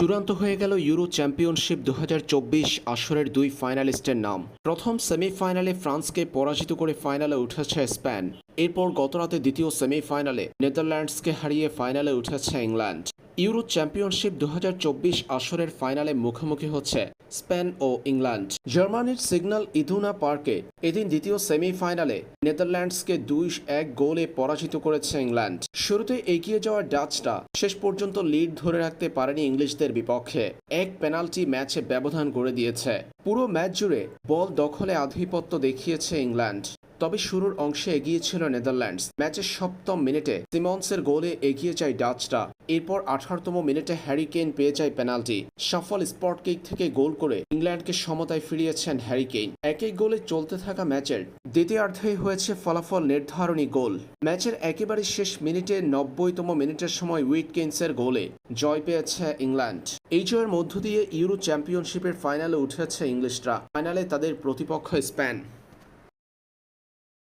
চূড়ান্ত হয়ে গেল ইউরো চ্যাম্পিয়নশিপ দু হাজার চব্বিশ আসরের দুই ফাইনালিস্টের নাম। প্রথম সেমিফাইনালে ফ্রান্সকে পরাজিত করে ফাইনালে উঠেছে স্পেন। এরপর গতরাতে দ্বিতীয় সেমিফাইনালে নেদারল্যান্ডসকে হারিয়ে ফাইনালে উঠেছে ইংল্যান্ড। ইউরো চ্যাম্পিয়নশিপ দু হাজার চব্বিশ আসরের ফাইনালে মুখোমুখি হচ্ছে স্পেন ও ইংল্যান্ড। জার্মানির সিগন্যাল ইদুনা পার্কে এদিন দ্বিতীয় সেমিফাইনালে নেদারল্যান্ডসকে দুই এক গোলে পরাজিত করেছে ইংল্যান্ড। শুরুতে এগিয়ে যাওয়া ডাচটা শেষ পর্যন্ত লিড ধরে রাখতে পারেনি ইংলিশদের বিপক্ষে। এক পেনাল্টি ম্যাচে ব্যবধান গড়ে দিয়েছে। পুরো ম্যাচ জুড়ে বল দখলে আধিপত্য দেখিয়েছে ইংল্যান্ড। তবে শুরুর অংশে এগিয়ে ছিল নেদারল্যান্ডস। ম্যাচের সপ্তম মিনিটে সিমন্সের গোলে এগিয়ে যায় ডাচটা এরপর আঠারোতম মিনিটে হ্যারি কেইন পেয়ে যায় পেনাল্টি। সফল স্পট কিক থেকে গোল করে ইংল্যান্ডকে সমতায় ফিরিয়েছেন হ্যারি কেইন। এক এক গোলে চলতে থাকা ম্যাচের দ্বিতীয়ার্ধেই হয়েছে ফলাফল নির্ধারণী গোল। ম্যাচের একেবারে শেষ মিনিটে নব্বইতম মিনিটের সময় উইটকেন্সের গোলে জয় পেয়েছে ইংল্যান্ড। এই জয়ের মধ্য দিয়ে ইউরো চ্যাম্পিয়নশিপের ফাইনালে উঠেছে ইংলিশরা। ফাইনালে তাদের প্রতিপক্ষ স্পেন।